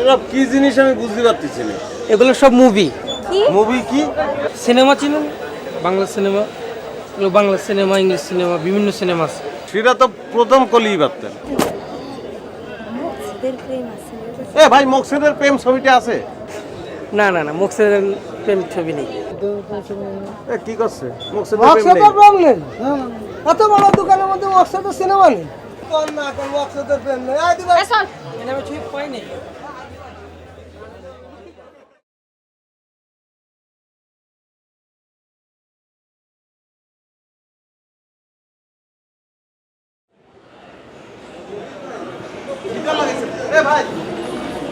এসব কি জিনিস আমি বুঝতে পারতেছি না। এগুলো সব মুভি মুভি কি? সিনেমা চিনেন বাংলা সিনেমা এগুলো বাংলা সিনেমা ইংলিশ সিনেমা বিভিন্ন সিনেমা আছে। সেটা তো প্রথম কলিই পারতেন প্রেম এ ভাই মকসেদের প্রেম ছবিটা আছে? না না না মুখসের প্রেম ছবি নেই। এ কি করছে? মকসেদের প্রেম নেই। প্রবলেম এত বড় দোকানের মধ্যে ওয়ার্কশপে সিনেমা নেই? কোন না কোন ওয়ার্কশপে প্রেম নেই। আই দিবা ছবি পাইনি খিদে লাগাইছে এ ভাই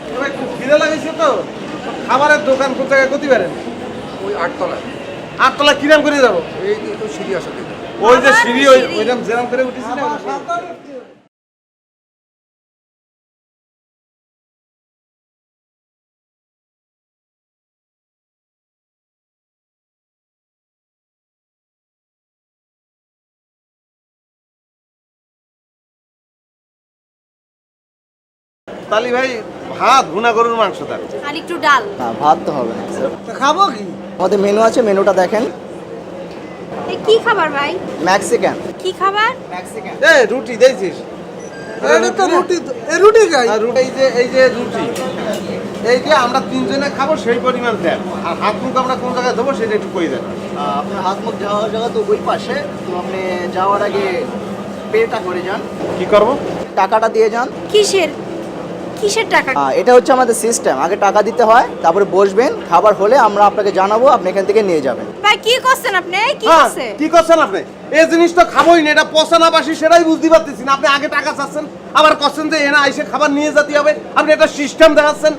এ ভাই খুব খিদে লাগাইছে তো? খাবারের দোকান কোন জায়গায় করতে পারেন ওই আটতলায়। আটতলা কিরাম করে যাব? এই যে তো সিঁড়ি আছে ওই যে সিঁড়ি ওই। যেরাম করে উঠেছি না? তালি ভাই ভাত ভুনা গরুর মাংস তার। আর একটু ডাল। না ভাত তো হবে না। স্যার খাব কি? আমাদের মেনু আছে মেনুটা দেখেন। এ কি খাবার ভাই? ম্যাক্সিকান কি খাবার? ম্যাক্সিকান এ রুটি এটা তো রুটি। এ রুটি খাই। আর রুটি- এই যে এই যে রুটি। এই যে আমরা তিনজনে খাব সেই পরিমাণ দেন। আর হাত মুখ আমরা কোন জায়গায় দেবো সেটা একটু কই দেন। আপনার হাত মুখ যাওয়ার জায়গা তো ওই পাশে। তো আপনি যাওয়ার আগে পেটা করে যান। কি করব? টাকাটা দিয়ে যান। কিসের? কিসের টাকা? এটা হচ্ছে আমাদের সিস্টেম আগে টাকা দিতে হয় তারপরে বসবেন খাবার হলে আমরা আপনাকে জানাব আপনি এখান থেকে নিয়ে যাবেন। ভাই কি করছেন আপনি? কি হ্যাঁ কি করছেন আপনি? এই জিনিস তো খাবোই না এটা পচা বাসি সেটাই বুঝতে পারতেছি না। আপনি আগে টাকা চাচ্ছেন আবার করছেন যে এনা আইসে খাবার নিয়ে যেতে হবে। আপনি এটা সিস্টেম দেখাচ্ছেন।